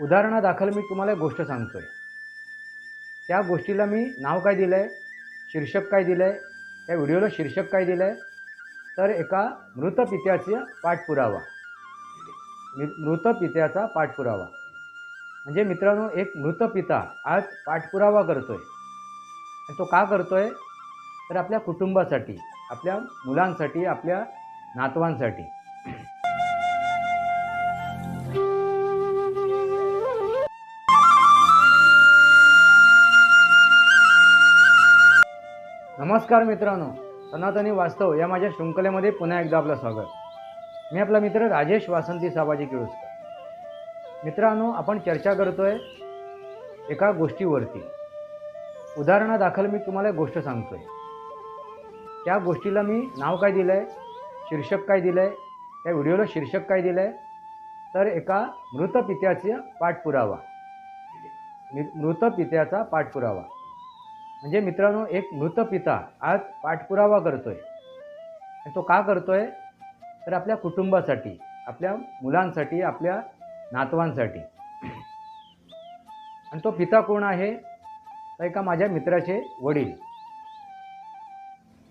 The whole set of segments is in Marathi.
उदाहरणादाखल मी तुम्हाला एक गोष्ट सांगतोय. त्या गोष्टीला मी नाव काय दिलं आहे शीर्षक काय दिलं आहे त्या व्हिडिओला शीर्षक काय दिलं आहे तर एका मृत पित्याचा पाठपुरावा. मृत पित्याचा पाठपुरावा. म्हणजे मित्रांनो एक मृत पिता आज पाठपुरावा करतोय. आणि तो का करतोय? तर आपल्या कुटुंबासाठी आपल्या मुलांसाठी आपल्या नातवांसाठी. नमस्कार मित्रांनो सनातनी वास्तव या माझ्या शृंखलेमध्ये पुन्हा एकदा आपलं स्वागत. मी आपला मित्र राजेश वासंती साबाजी किळुसकर मित्रांनो आपण चर्चा करतोय एका गोष्टीवरती. उदाहरणादाखल मी तुम्हाला एक गोष्ट सांगतोय. त्या गोष्टीला मी नाव काय दिलं आहे शीर्षक काय दिलं आहे त्या व्हिडिओला शीर्षक काय दिलं आहे तर एका मृत पित्याचा पाठपुरावा. मृत पित्याचा पाठपुरावा. म्हणजे मित्रांनो एक मृत पिता आज पाठपुरावा करतोय. तो का करतोय? तर आपल्या कुटुंबासाठी आपल्या मुलांसाठी आपल्या नातवांसाठी. आणि तो पिता कोण आहे? तर एका माझ्या मित्राचे वडील.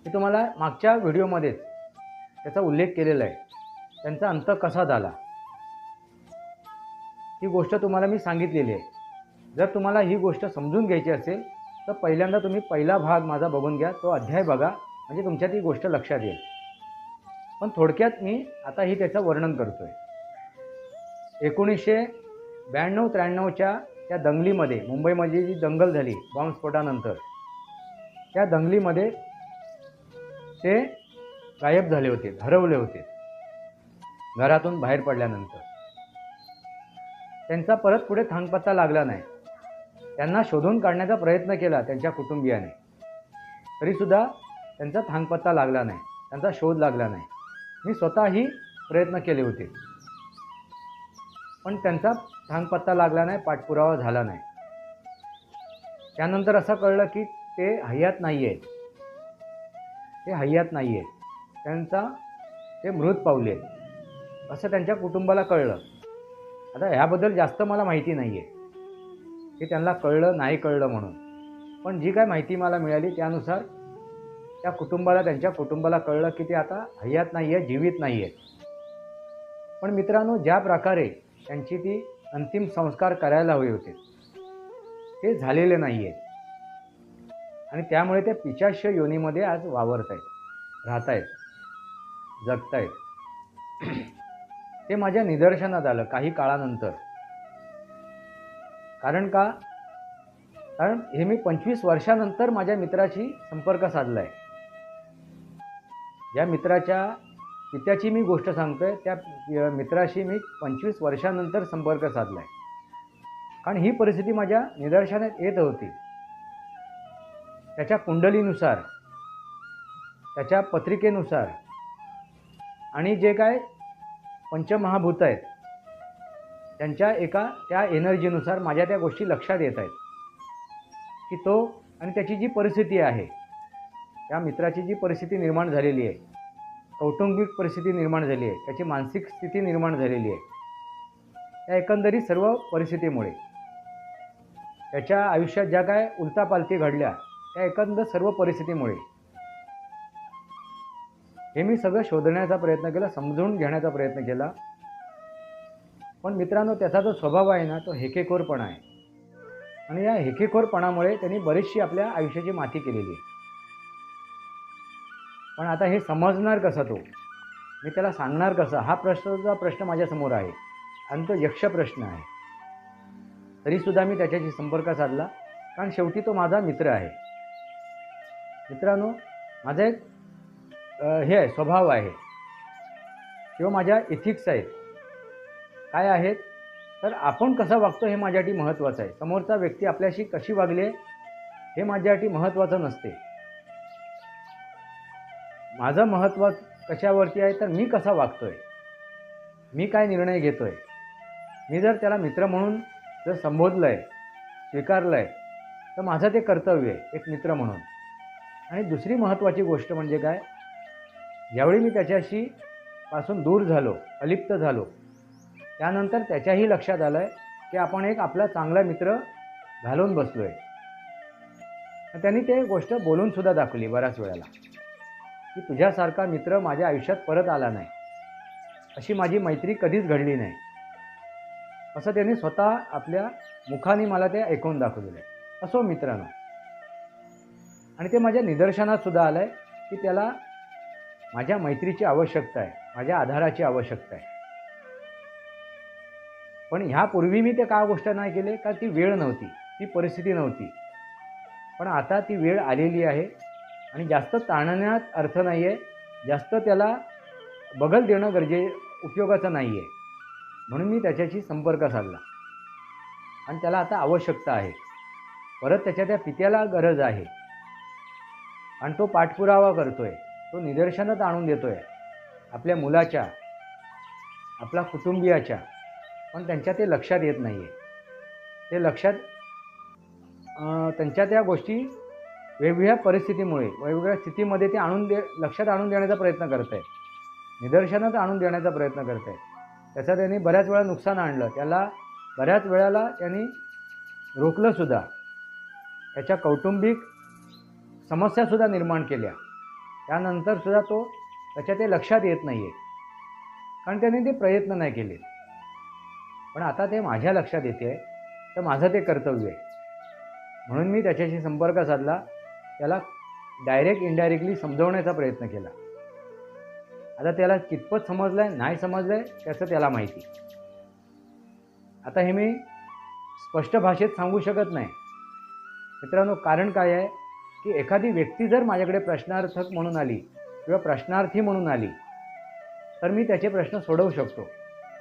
मी तुम्हाला मागच्या व्हिडिओमध्येच त्याचा उल्लेख केलेला आहे. त्यांचा अंत कसा झाला? ही गोष्ट तुम्हाला मी सांगितलेली आहे. जर तुम्हाला ही गोष्ट समजून घ्यायची असेल तर पहिल्यांदा तुम्ही पहिला भाग माझा बघून घ्या तो अध्याय बघा म्हणजे तुमच्या ती गोष्ट लक्षात येईल. पण थोडक्यात मी आता ही त्याचं वर्णन करतो आहे एकोणीसशे ब्याण्णव त्र्याण्णवच्या त्या दंगलीमध्ये मुंबईमध्ये जी दंगल झाली बॉम्बस्फोटानंतर त्या दंगलीमध्ये ते गायब झाले होते हरवले होते घरातून बाहेर पडल्यानंतर. त्यांचा परत पुढे थांगपत्ता लागला नाही. त्यांना शोधून काढण्याचा प्रयत्न केला त्यांच्या कुटुंबियाने. तरीसुद्धा त्यांचा थांगपत्ता लागला नाही. त्यांचा शोध लागला नाही. मी स्वतःही प्रयत्न केले होते. पण त्यांचा थांगपत्ता लागला नाही पाठपुरावा झाला नाही. त्यानंतर असं कळलं की ते हयात नाही आहेत ते हयात नाही आहेत त्यांचा ते मृत पावले. आहेत असं त्यांच्या कुटुंबाला कळलं. आता ह्याबद्दल जास्त मला माहिती नाही आहे हे त्यांना कळलं नाही कळलं म्हणून. पण जी काय माहिती मला मिळाली त्यानुसार त्या कुटुंबाला त्यांच्या कुटुंबाला कळलं की ते आता हयात नाही आहे जीवित नाही आहेत पण मित्रांनो ज्या प्रकारे त्यांची ती अंतिम संस्कार करायला हवे होते ते झालेले नाही आहेत आणि त्यामुळे ते पिचाश्य योनीमध्ये आज वावरत आहेत राहत आहेत जगत आहेत ते माझ्या निदर्शनात आलं काही काळानंतर. कारण का? कारण हे मी पंचवीस वर्षानंतर माझ्या मित्राशी संपर्क साधला आहे ज्या मित्राच्या पित्याची मी गोष्ट सांगतोय त्या मित्राशी मी पंचवीस वर्षानंतर संपर्क साधला आहे कारण ही परिस्थिती माझ्या निदर्शनात येत होती. त्याच्या कुंडलीनुसार त्याच्या पत्रिकेनुसार आणि जे काय पंचमहाभूत आहेत त्यांच्या एका त्या एनर्जीनुसार माझ्या त्या गोष्टी लक्षात येत आहेत. की तो आणि त्याची जी परिस्थिती आहे त्या मित्राची जी परिस्थिती निर्माण झालेली आहे कौटुंबिक परिस्थिती निर्माण झाली आहे त्याची मानसिक स्थिती निर्माण झालेली आहे त्या एकंदरीत सर्व परिस्थितीमुळे त्याच्या आयुष्यात ज्या काय उलतापालती घडल्या त्या एकंदर सर्व परिस्थितीमुळे हे मी सगळं शोधण्याचा प्रयत्न केला समजून घेण्याचा प्रयत्न केला पण मित्रांनो त्याचा जो स्वभाव आहे ना तो हेकेखोरपणा आहे. आणि या हेकेखोरपणामुळे त्यांनी बरीचशी आपल्या आयुष्याची माती केलेली आहे. पण आता हे समजणार कसा तो? मी त्याला सांगणार कसं? हा प्रश्नचा प्रश्न माझ्यासमोर आहे. आणि तो यक्ष प्रश्न आहे. तरीसुद्धा मी त्याच्याशी संपर्क साधला कारण शेवटी तो माझा मित्र आहे. मित्रांनो माझा एक हे आहे स्वभाव आहे. किंवा माझ्या इथिक्स आहेत. काय आहेत? तर आपण कसं वागतो हे माझ्यासाठी महत्त्वाचं आहे. समोरचा व्यक्ती आपल्याशी कशी वागली आहे हे माझ्यासाठी महत्त्वाचं नसते. माझं महत्त्व कशावरती आहे? तर मी कसा वागतोय? मी काय निर्णय घेतोय? मी जर त्याला मित्र म्हणून जर संबोधलं आहे स्वीकारलं आहे तर माझं ते कर्तव्य आहे एक मित्र म्हणून. आणि दुसरी महत्त्वाची गोष्ट म्हणजे काय? ज्यावेळी मी त्याच्याशी पासून दूर झालो अलिप्त झालो. त्यानंतर त्याच्याही लक्षात आलं आहे की आपण एक आपला चांगला मित्र घालून बसलो आहे त्यांनी ते गोष्ट बोलूनसुद्धा दाखवली बऱ्याच वेळेला की तुझ्यासारखा मित्र माझ्या आयुष्यात परत आला नाही. अशी माझी मैत्री कधीच घडली नाही. असं त्यांनी स्वतः आपल्या मुखाने मला ते ऐकून दाखवलेलं आहे. असो मित्रांनो. आणि ते माझ्या निदर्शनात सुद्धा आलं आहे की त्याला माझ्या मैत्रीची आवश्यकता आहे माझ्या आधाराची आवश्यकता आहे. पण ह्यापूर्वी मी ते का गोष्ट नाही केले का ती वेळ नव्हती ती परिस्थिती नव्हती. पण आता ती वेळ आलेली आहे आणि जास्त ताणण्यात अर्थ नाही आहे जास्त त्याला बगल देणं गरजे उपयोगाचं नाही आहे म्हणून मी त्याच्याशी संपर्क साधला. आणि त्याला आता आवश्यकता आहे. परत त्याच्या त्या पित्याला गरज आहे. आणि तो पाठपुरावा करतोय. तो निदर्शनात आणून देतोय. आपल्या मुलाच्या आपल्या कुटुंबियाच्या. पण त्यांच्या ते लक्षात येत नाही आहे ते लक्षात त्यांच्या त्या गोष्टी वेगवेगळ्या परिस्थितीमुळे वेगवेगळ्या स्थितीमध्ये ते आणून दे लक्षात आणून देण्याचा प्रयत्न करत आहे निदर्शनात आणून देण्याचा प्रयत्न करत आहे त्याचं त्यांनी बऱ्याच वेळा नुकसान आणलं. त्याला बऱ्याच वेळाला त्यांनी रोखलंसुद्धा त्याच्या कौटुंबिक समस्यासुद्धा निर्माण केल्या. त्यानंतरसुद्धा तो त्याच्या ते लक्षात येत नाही आहे कारण त्याने ते प्रयत्न नाही केले पण आता ते माझ्या लक्षात येते तर माझं ते कर्तव्य आहे. म्हणून मी त्याच्याशी संपर्क साधला त्याला डायरेक्ट इनडायरेक्टली समजवण्याचा प्रयत्न केला. आता त्याला कितपत समजलं आहे नाही समजलं आहे त्याचं त्याला माहिती. आता हे मी स्पष्ट भाषेत सांगू शकत नाही. मित्रांनो कारण काय आहे की एखादी व्यक्ती जर माझ्याकडे प्रश्नार्थक म्हणून आली किंवा प्रश्नार्थी म्हणून आली तर मी त्याचे प्रश्न सोडवू शकतो.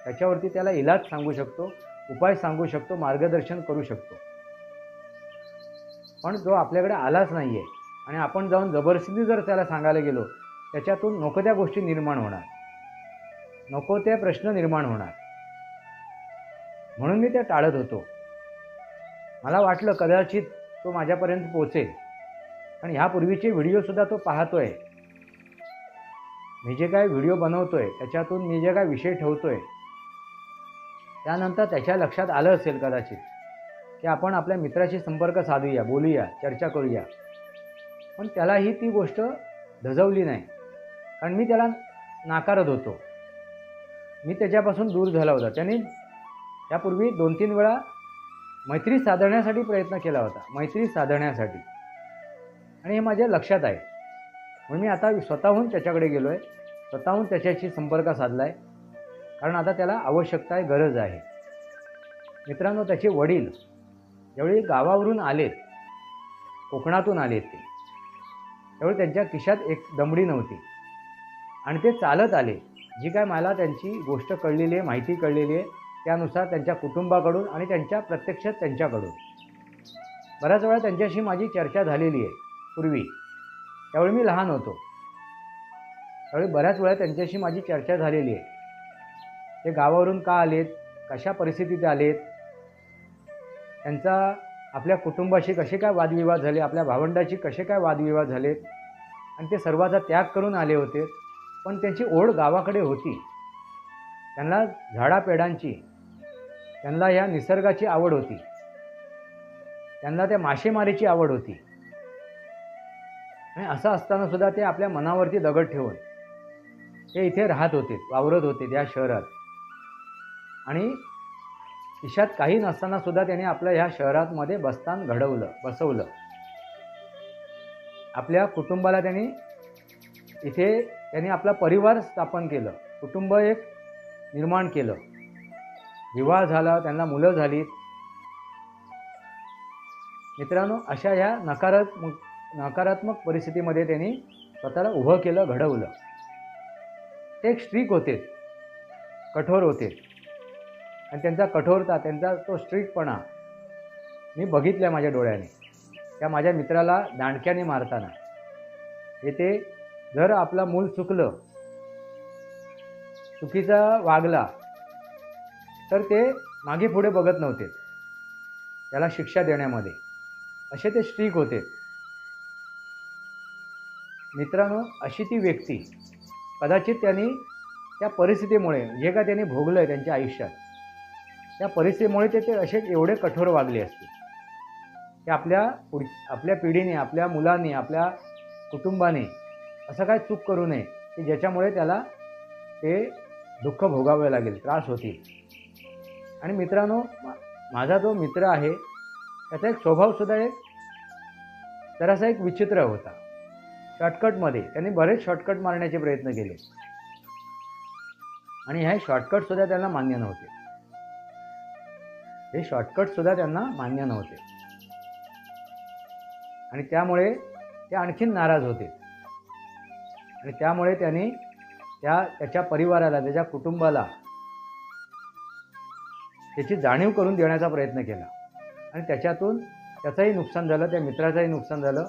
त्याच्यावरती त्याला इलाज सांगू शकतो उपाय सांगू शकतो मार्गदर्शन करू शकतो. पण जो आपल्याकडे आलाच नाही आहे आणि आपण जाऊन जबरदस्ती जर त्याला सांगायला गेलो त्याच्यातून नको त्या गोष्टी निर्माण होणार. नको ते प्रश्न निर्माण होणार. म्हणून मी ते टाळत होतो. मला वाटलं कदाचित तो माझ्यापर्यंत पोचेल. आणि ह्यापूर्वीचे व्हिडिओसुद्धा तो पाहतोय. मी जे काय व्हिडिओ बनवतोय त्याच्यातून मी जे काय विषय ठेवतोय त्यानंतर त्याच्या लक्षात आलं असेल कदाचित की आपण आपल्या मित्राशी संपर्क साधूया बोलूया चर्चा करूया. पण त्यालाही ती गोष्ट धजवली नाही. कारण मी त्याला नाकारत होतो. मी त्याच्यापासून दूर झाला होता. त्याने त्यापूर्वी दोन तीन वेळा मैत्री साधण्यासाठी प्रयत्न केला होता. मैत्री साधण्यासाठी. आणि हे माझ्या लक्षात आहे. म्हणून मी आता स्वतःहून त्याच्याकडे गेलो आहे स्वतःहून त्याच्याशी संपर्क साधला आहे कारण आता त्याला आवश्यकता आहे गरज आहे. मित्रांनो त्याचे वडील ज्यावेळी गावावरून आलेत. कोकणातून आलेत ते. त्यावेळी त्यांच्या खिशात एक दमडी नव्हती. आणि ते चालत आले. जी काय मला त्यांची गोष्ट कळलेली आहे माहिती कळलेली आहे त्यानुसार त्यांच्या कुटुंबाकडून आणि त्यांच्या प्रत्यक्ष त्यांच्याकडून. बऱ्याच वेळा त्यांच्याशी माझी चर्चा झालेली आहे पूर्वी. त्यावेळी मी लहान होतो. त्यावेळी बऱ्याच वेळा त्यांच्याशी माझी चर्चा झालेली आहे. ते गावावरून का आलेत? कशा परिस्थितीत आलेत? त्यांचा आपल्या कुटुंबाशी कसे काय वादविवाद झाले? आपल्या भावंडाशी कसे काय वादविवाद झालेत आणि ते सर्वाचा त्याग करून आले होते पण त्यांची ओढ गावाकडे होती. त्यांना झाडापेडांची त्यांना ह्या निसर्गाची आवड होती. त्यांना त्या मासेमारीची आवड होती. आणि असं असताना सुद्धा ते आपल्या मनावरती दगड ठेवून ते इथे राहत होते वावरत होते त्या शहरात. आणि खिशात काही नसताना सुद्धा त्याने आपल्या ह्या शहरातमध्ये बसतान घडवलं बसवलं. आपल्या कुटुंबाला त्यांनी इथे त्यांनी आपला परिवार स्थापन केलं कुटुंब एक निर्माण केलं. विवाह झाला त्यांना मुलं झालीत मित्रांनो अशा ह्या नकारात्मक नकारात्मक परिस्थितीमध्ये त्यांनी स्वतःला उभं केलं घडवलं. ते एक स्ट्रीक होते कठोर होते. आणि त्यांचा कठोरता त्यांचा तो स्ट्रिक्टपणा मी बघितला माझ्या डोळ्याने. त्या माझ्या मित्राला दांडक्याने मारताना. येथे जर आपला मूल चुकलं चुकीचा वागला तर ते मागे पुढे बघत नव्हते. त्याला शिक्षा देण्यामध्ये असे ते स्ट्रीक होते. मित्रांनो अशी ती व्यक्ती कदाचित त्यांनी त्या परिस्थितीमुळे जे का त्यांनी भोगलं आहे त्यांच्या आयुष्यात त्या परिस्थितीमुळे ते ते असे एवढे कठोर वागले असते. की आपल्या पुढ आपल्या पिढीने आपल्या मुलांनी आपल्या कुटुंबाने असं काय चूक करू नये की ज्याच्यामुळे त्याला ते दुःख भोगावे लागेल त्रास होतील. आणि मित्रांनो माझा जो मित्र आहे त्याचा एक स्वभावसुद्धा एक जरासा एक विचित्र होता. शॉर्टकटमध्ये त्यांनी बरेच शॉर्टकट मारण्याचे प्रयत्न केले. आणि हे शॉर्टकटसुद्धा त्यांना मान्य नव्हते. हे शॉर्टकटसुद्धा त्यांना मान्य नव्हते. आणि त्यामुळे ते आणखीन नाराज होते. आणि त्यामुळे त्यांनी त्या त्याच्या परिवाराला त्याच्या कुटुंबाला त्याची जाणीव करून देण्याचा प्रयत्न केला. आणि त्याच्यातून त्याचंही नुकसान झालं त्या मित्राचंही नुकसान झालं.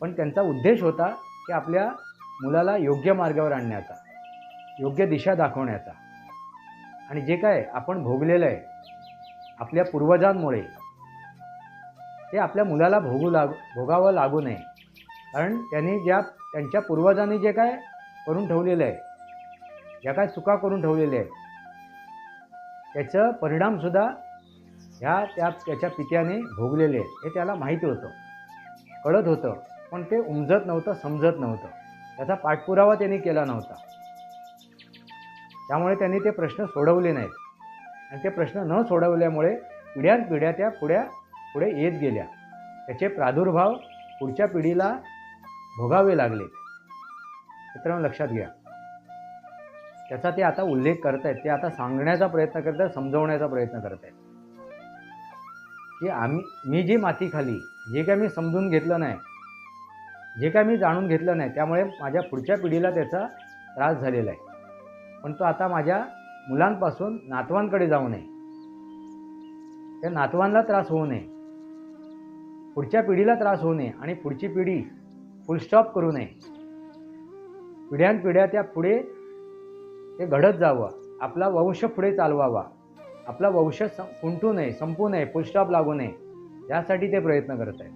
पण त्यांचा उद्देश होता की आपल्या मुलाला योग्य मार्गावर आणण्याचा योग्य दिशा दाखवण्याचा. आणि जे काय आपण भोगलेलं आहे आपल्या पूर्वजांमुळे. ते आपल्या मुलाला भोगू लाग भोगावं लागू नये. कारण त्यांनी ज्या त्यांच्या पूर्वजांनी जे काय करून ठेवलेलं आहे ज्या काय चुका करून ठेवलेल्या आहेत त्याचं परिणामसुद्धा ह्या त्या त्याच्या पित्याने भोगलेले आहेत. हे त्याला माहिती होतं. कळत होतं. पण ते उमजत नव्हतं समजत नव्हतं. त्याचा पाठपुरावा त्यांनी केला नव्हता. त्यामुळे त्यांनी ते प्रश्न सोडवले नाहीत. आणि ते प्रश्न न सोडवल्यामुळे पिढ्यानपिढ्या त्या पुढ्या पुढे येत गेल्या. त्याचे प्रादुर्भाव पुढच्या पिढीला भोगावे लागले. मित्रांनो लक्षात घ्या. त्याचा ते आता उल्लेख करत आहेत ते आता सांगण्याचा प्रयत्न करत आहेत समजवण्याचा प्रयत्न करत आहेत की आम्ही मी जी माती खाली जे काय मी समजून घेतलं नाही जे काय मी जाणून घेतलं नाही त्यामुळे माझ्या पुढच्या पिढीला त्याचा त्रास झालेला आहे. पण तो आता माझ्या मुलांपासून नातवांकडे जाऊ नये. त्या नातवांना त्रास होऊ नये. पुढच्या पिढीला त्रास होऊ नये आणि पुढची पिढी फुलस्टॉप करू नये. पिढ्यानपिढ्या त्या पुढे ते घडत जावं. आपला वंश पुढे चालवावा. आपला वंश सं खुंटू नये संपू नये फुलस्टॉप लागू नये. यासाठी ते प्रयत्न करत आहेत.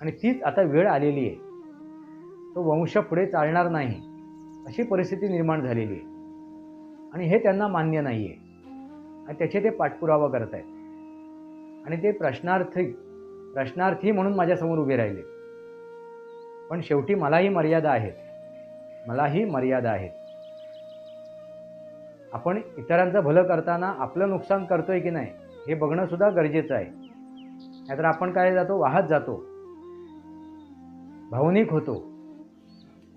आणि तीच आता वेळ आलेली आहे. तो वंश पुढे चालणार नाही. अशी परिस्थिती निर्माण झालेली आहे. आणि हे त्यांना मान्य नाही आहे आणि त्याचे ते पाठपुरावा करत आहेत आणि ते प्रश्नार्थी प्रश्नार्थी म्हणून माझ्यासमोर उभे राहिले. पण शेवटी मलाही मर्यादा आहेत. मलाही मर्यादा आहेत. आपण इतरांचं भलं करताना आपलं नुकसान करतोय की नाही हे बघणं सुद्धा गरजेचं आहे. नाहीतर आपण काय जातो? वाहत जातो. भावनिक होतो.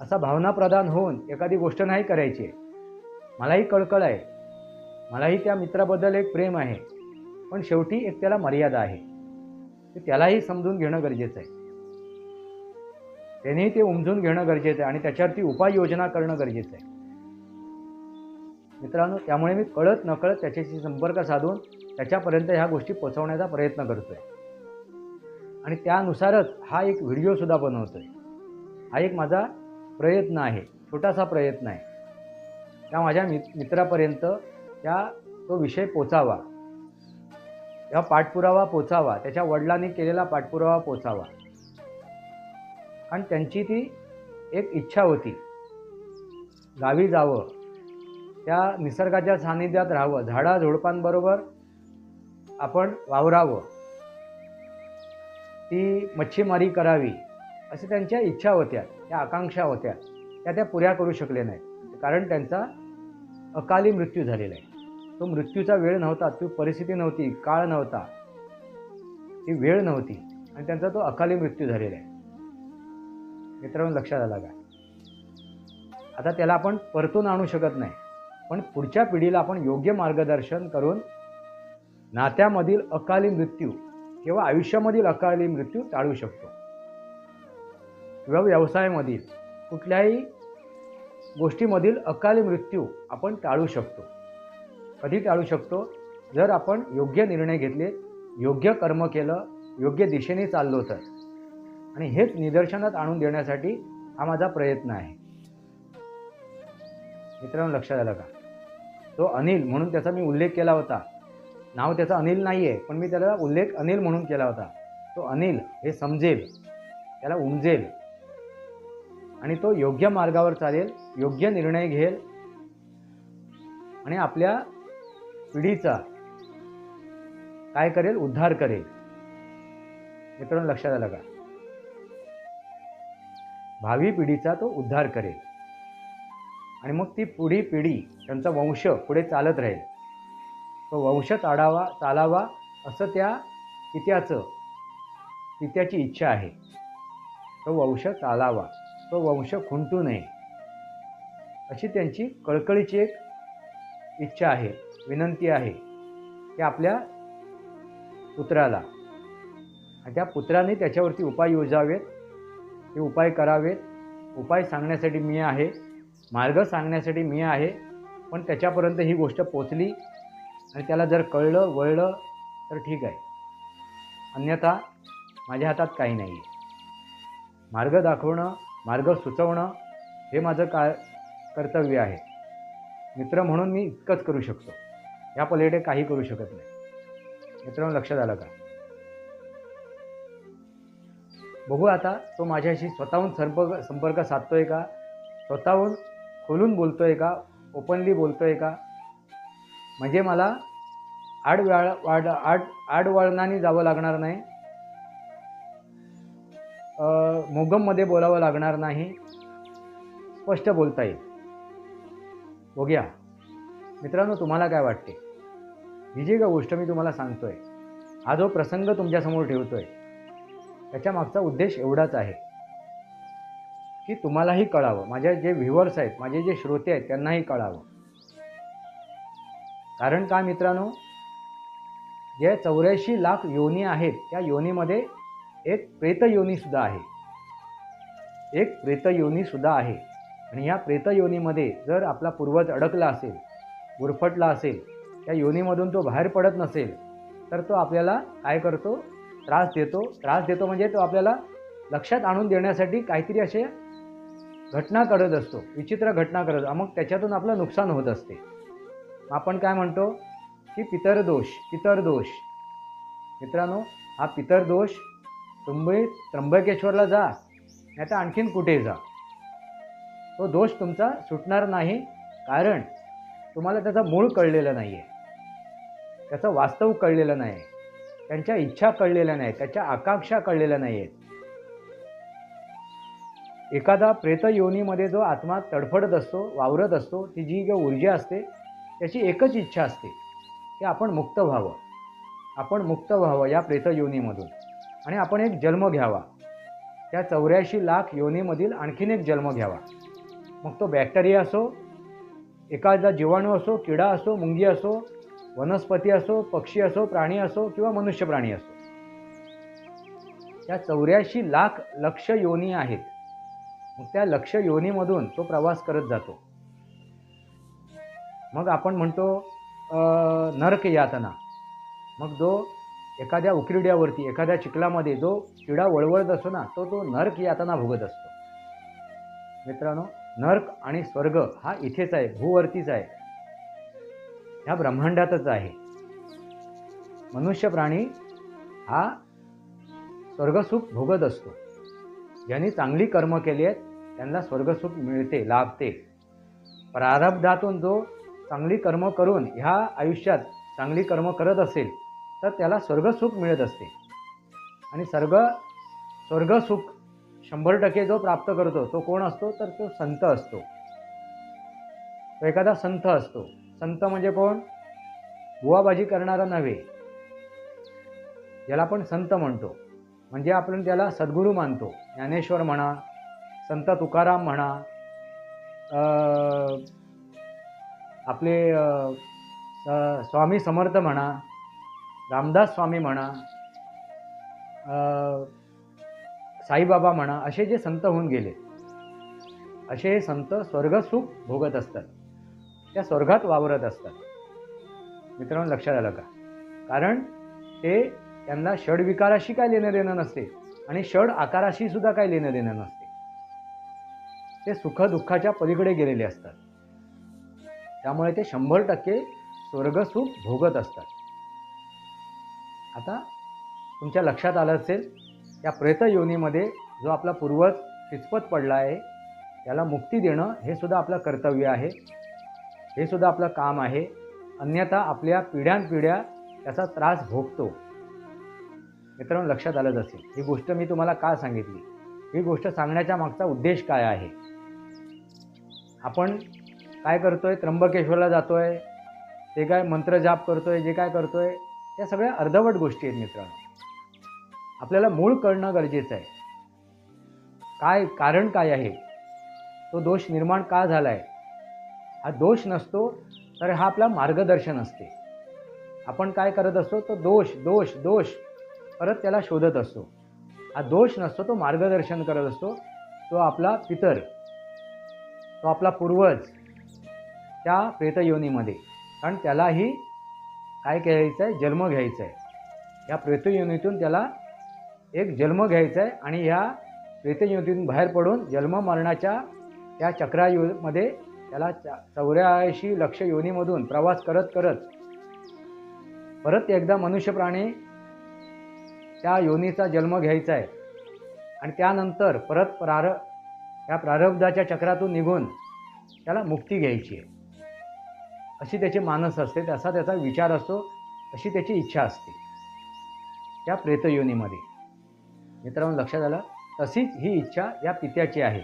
असा भावना प्रदान होऊन एखादी गोष्ट नाही करायची. मलाही कळकळ आहे. मलाही त्या मित्राबद्दल एक प्रेम आहे. पण शेवटी एक त्याला मर्यादा आहे. ते त्यालाही समजून घेणं गरजेचं आहे. त्यानेही ते उमजून घेणं गरजेचं आहे आणि त्याच्यावरती उपाययोजना करणं गरजेचं आहे. मित्रांनो त्यामुळे मी कळत नकळत त्याच्याशी संपर्क साधून त्याच्यापर्यंत ह्या गोष्टी पोचवण्याचा प्रयत्न करतो आहे आणि त्यानुसारच हा एक व्हिडिओसुद्धा बनवतो आहे हा एक माझा प्रयत्न आहे. छोटासा प्रयत्न आहे. त्या माझ्या मि मित्रापर्यंत त्या तो विषय पोचावा. या पाठपुरावा पोचावा. त्याच्या वडिलांनी केलेला पाठपुरावा पोचावा. कारण त्यांची ती एक इच्छा होती. गावी जावं. त्या निसर्गाच्या सानिध्यात राहावं. झाडाझुडपांबरोबर आपण वावरावं. ती मच्छीमारी करावी. अशा त्यांच्या इच्छा होत्या. त्या आकांक्षा होत्या. त्या त्या पुऱ्या करू शकले नाहीत. कारण त्यांचा अकाली मृत्यू झालेला आहे. तो मृत्यूचा वेळ नव्हता ती परिस्थिती नव्हती काळ नव्हता. ती वेळ नव्हती आणि त्यांचा तो अकाली मृत्यू झालेला आहे. मित्रांनो लक्षात आला का? आता त्याला आपण परतून आणू शकत नाही. पण पुढच्या पिढीला आपण योग्य मार्गदर्शन करून नात्यामधील अकाली मृत्यू किंवा आयुष्यामधील अकाली मृत्यू टाळू शकतो. किंवा व्यवसायामधील कुठल्याही गोष्टीमधील अकाली मृत्यू आपण टाळू शकतो. कधी टाळू शकतो? जर आपण योग्य निर्णय घेतले योग्य कर्म केलं योग्य दिशेने चाललो तर. आणि हेच निदर्शनात आणून देण्यासाठी हा माझा प्रयत्न आहे. मित्रांनो लक्षात आलं का? तो अनिल म्हणून त्याचा मी उल्लेख केला होता. नाव त्याचा अनिल नाही आहे पण मी त्याला उल्लेख अनिल म्हणून केला होता. तो अनिल हे समजेल. त्याला उमजेल. आणि तो योग्य मार्गावर चालेल योग्य निर्णय घेईल. आणि आपल्या पिढीचा काय करेल? उद्धार करेल. मित्रांनो लक्षात आलं का? भावी पिढीचा तो उद्धार करेल. आणि मग ती पुढी पिढी त्यांचा वंश पुढे चालत राहील. तो वंश चाडावा चालावा असं त्या पित्याचं पित्याची इच्छा आहे. तो वंश चालावा. तो वंश खुंटू नये. अशी त्यांची कळकळीची एक इच्छा आहे विनंती आहे की आपल्या पुत्राला. आणि त्या पुत्राने त्याच्यावरती उपाय योजावेत ते उपाय करावेत. उपाय सांगण्यासाठी मी आहे मार्ग सांगण्यासाठी मी आहे पण त्याच्यापर्यंत ही गोष्ट पोचली आणि त्याला जर कळलं वळलं तर ठीक आहे. अन्यथा माझ्या हातात काही नाही आहे मार्ग दाखवणं मार्ग सुचवणं हे माझं काय कर्तव्य आहे. मित्र म्हणून मी इतकंच करू शकतो. या पलीकडे काही करू शकत नाही. मित्रांनो लक्षात आलं का? बघू आता तो माझ्याशी स्वतःहून संपर्क संपर्क साधतोय का? स्वतःहून खोलून बोलतोय का? ओपनली बोलतोय का? म्हणजे मला आडवाळ वाड आड आडवळणाने जावं लागणार नाही. मोगममध्ये बोलावं लागणार नाही. स्पष्ट बोलता येईल. बघूया. मित्रांनो तुम्हाला काय वाटते? ही जी का गोष्ट मी तुम्हाला सांगतोय हा जो प्रसंग तुमच्यासमोर ठेवतोय त्याच्या मागचा उद्देश एवढाच आहे की तुम्हालाही कळावं. माझ्या जे व्ह्युअर्स आहेत माझे जे श्रोते आहेत त्यांनाही कळावं. कारण का मित्रांनो? जे चौऱ्याऐंशी लाख योनी आहेत त्या योनीमध्ये एक प्रेतयोनीसुद्धा आहे. एक प्रेत योनीसुद्धा आहे. आणि या प्रेत योनीमध्ये जर आपला पूर्वज अडकला असेल गुरफटला असेल त्या योनीमधून तो बाहेर पडत नसेल तर तो आपल्याला काय करतो? त्रास देतो. त्रास देतो म्हणजे तो आपल्याला लक्षात आणून देण्यासाठी काहीतरी असे घटना करत असतो. विचित्र घटना करत मग त्याच्यातून आपलं नुकसान होत असते. आपण काय म्हणतो? की पितरदोष पितरदोष. मित्रांनो हा पितरदोष तुम्ही त्र्यंबकेश्वरला जा नाही तर आणखीन कुठे जा. तो दोष तुमचा सुटणार नाही कारण तुम्हाला त्याचं मूळ कळलेलं नाही आहे त्याचं वास्तव कळलेलं नाही त्यांच्या इच्छा कळलेल्या नाहीत त्याच्या आकांक्षा कळलेल्या नाही आहेत एखादा प्रेत योनीमध्ये जो आत्मा तडफडत असतो वावरत असतो ती जी काही ऊर्जा असते त्याची एकच इच्छा असते की आपण मुक्त व्हावं. आपण मुक्त व्हावं या प्रेत योनीमधून. आणि आपण एक जन्म घ्यावा. त्या चौऱ्याऐंशी लाख योनीमधील आणखीन एक जन्म घ्यावा. मग तो बॅक्टेरिया असो एखादा जीवाणू असो किडा असो मुंगी असो वनस्पती असो पक्षी असो प्राणी असो किंवा मनुष्य प्राणी असो. त्या चौऱ्याऐंशी लाख लक्ष योनी आहेत. मग त्या लक्ष योनीमधून तो प्रवास करत जातो. मग आपण म्हणतो नरक यातना. मग जो एखाद्या उकिरड्यावरती एखाद्या चिखलामध्ये जो किडा वळवळत असतो ना तो तो नर्क यातना भोगत असतो. मित्रांनो नर्क आणि स्वर्ग हा इथेच आहे भूवरतीच आहे. ह्या ब्रह्मांडातच आहे. मनुष्य प्राणी हा स्वर्गसुख भोगत असतो. ज्यांनी चांगली कर्म केली आहेत त्यांना स्वर्गसुख मिळते लाभते. प्रारब्धातून जो चांगली कर्म करून ह्या आयुष्यात चांगली कर्म करत असेल तर त्याला स्वर्गसुख मिळत असते. आणि स्वर्ग स्वर्गसुख शंभर टक्के जो प्राप्त करतो तो कोण असतो? तर तो संत असतो. तो एखादा संत असतो. संत म्हणजे कोण? बुवाबाजी करणारा नव्हे. ज्याला आपण संत म्हणतो. म्हणजे आपण त्याला सद्गुरू मानतो. ज्ञानेश्वर म्हणा संत तुकाराम म्हणा आपले स्वामी समर्थ म्हणा रामदास स्वामी म्हणा साईबाबा म्हणा असे जे संत होऊन गेले असे हे संत स्वर्गसुख भोगत असतात. त्या स्वर्गात वावरत असतात. मित्रांनो लक्षात आलं का? कारण ते त्यांना षडविकाराशी काय लेणं देणं नसते आणि षड आकाराशी सुद्धा काय लेणं देणं नसते. ते सुख दुःखाच्या पलीकडे गेलेले असतात. त्यामुळे ते शंभर टक्के स्वर्गसुख भोगत असतात. आता तुमच्या लक्षात आलं असेल या प्रेत योनीमध्ये जो आपला पूर्वज खिचपत पडला आहे त्याला मुक्ती देणं हे सुद्धा आपलं कर्तव्य आहे. हे सुद्धा आपलं काम आहे. अन्यथा आपल्या पिढ्यानपिढ्या त्याचा त्रास भोगतो. मित्रांनो लक्षात आलंच असेल. ही गोष्ट मी तुम्हाला का सांगितली? ही गोष्ट सांगण्याच्या मागचा उद्देश काय आहे? आपण काय करतोय? त्र्यंबकेश्वरला जातोय. ते काय मंत्र जाप करतोय? जे काय करतोय? त्या सगळ्या अर्धवट गोष्टी आहेत मित्रांनो. आपल्याला मूळ कळणं गरजेचं आहे. काय कारण काय आहे? तो दोष निर्माण का झाला आहे हा दोष नसतो तर हा आपला मार्गदर्शन असते. आपण काय करत असतो? तो दोष दोष दोष परत त्याला शोधत असतो. हा दोष नसतो तो मार्गदर्शन करत असतो. तो आपला पितर तो आपला पूर्वज त्या प्रेतयोनीमध्ये. कारण त्यालाही काय घ्यायचं आहे जन्म घ्यायचा आहे या प्रेतयोनीतून त्याला एक जन्म घ्यायचा आहे आणि ह्या प्रेतयोनीतून बाहेर पडून जन्म मरणाच्या त्या चक्रायुमध्ये त्याला चौऱ्याऐंशी लक्ष योनीमधून प्रवास करत करत परत एकदा मनुष्य प्राणी त्या योनीचा जन्म घ्यायचा आहे आणि त्यानंतर परत प्रार त्या प्रारब्धाच्या चक्रातून निघून त्याला मुक्ती घ्यायची आहे अशी त्याची मानस असते तसा त्याचा विचार असतो अशी त्याची इच्छा असते. त्या प्रेतयोनीमध्ये. मित्रांनो लक्षात आलं? तशीच ही इच्छा या पित्याची आहे.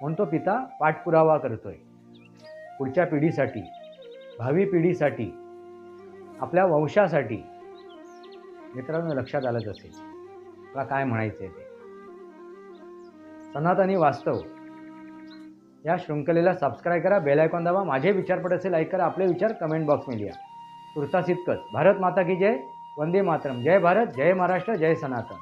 म्हणून तो पिता पाठपुरावा करतोय. पुढच्या पिढीसाठी भावी पिढीसाठी आपल्या वंशासाठी. मित्रांनो लक्षात आलंच असेल मला काय म्हणायचं आहे ते? सनातनी वास्तव या शृंखलेला सबस्क्राईब करा बेल आयकॉन दाबा. माझे विचार पट असेल लाईक करा आपले विचार कमेंट बॉक्समध्ये लिहा तुर्तास इतकंच. भारत माता की जय. वंदे मातरम. जय भारत जय महाराष्ट्र जय सनातन.